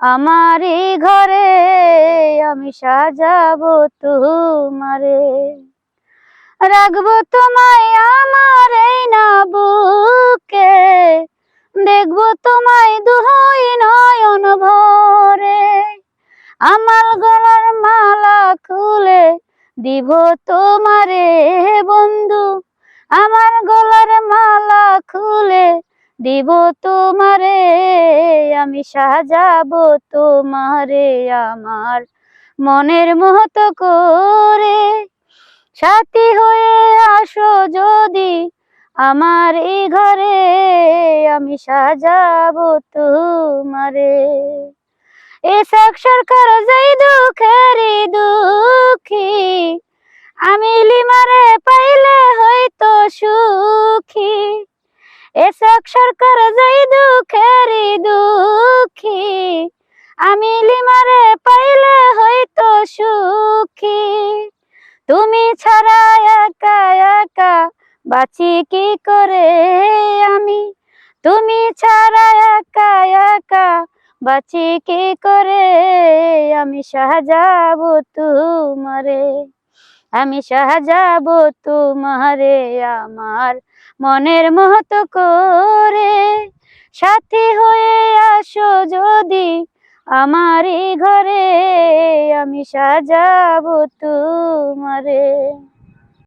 আমারই ঘরে আমি সাজাবো তোমারে। রাখব তোমায় আমার এই না বুকে দেখব তোমায় দুই নয়ন ভরে। আমার গলার মালা খুলে দিব তোমারে বন্ধু, আমার দিব তোমারে, আমি সাজাবো তোমারে আমার মনের মতো করে। সাথী হয়ে আসো যদি আমার এই ঘরে, আমি সাজাবো তোমারে। এসক সরকার যাই দুঃখেরি দুঃখী, আমি লিমারে পাইলে হয়তো সুখী এসক সরকার যাই দুঃখেরি দুঃখী আমি লিমারে পাইলে হয়তো সুখী। তুমি ছাড়া একা একা বাঁচি কি করে আমি? তুমি ছাড়া একা একা বাঁচি কি করে আমি? সাজাবো তোমারে আমি সাজাবো তোমারে আমার মনের মহত করে। সাথী হয়ে আসো যদি আমারই ঘরে, আমি সাজাবো তোমারে।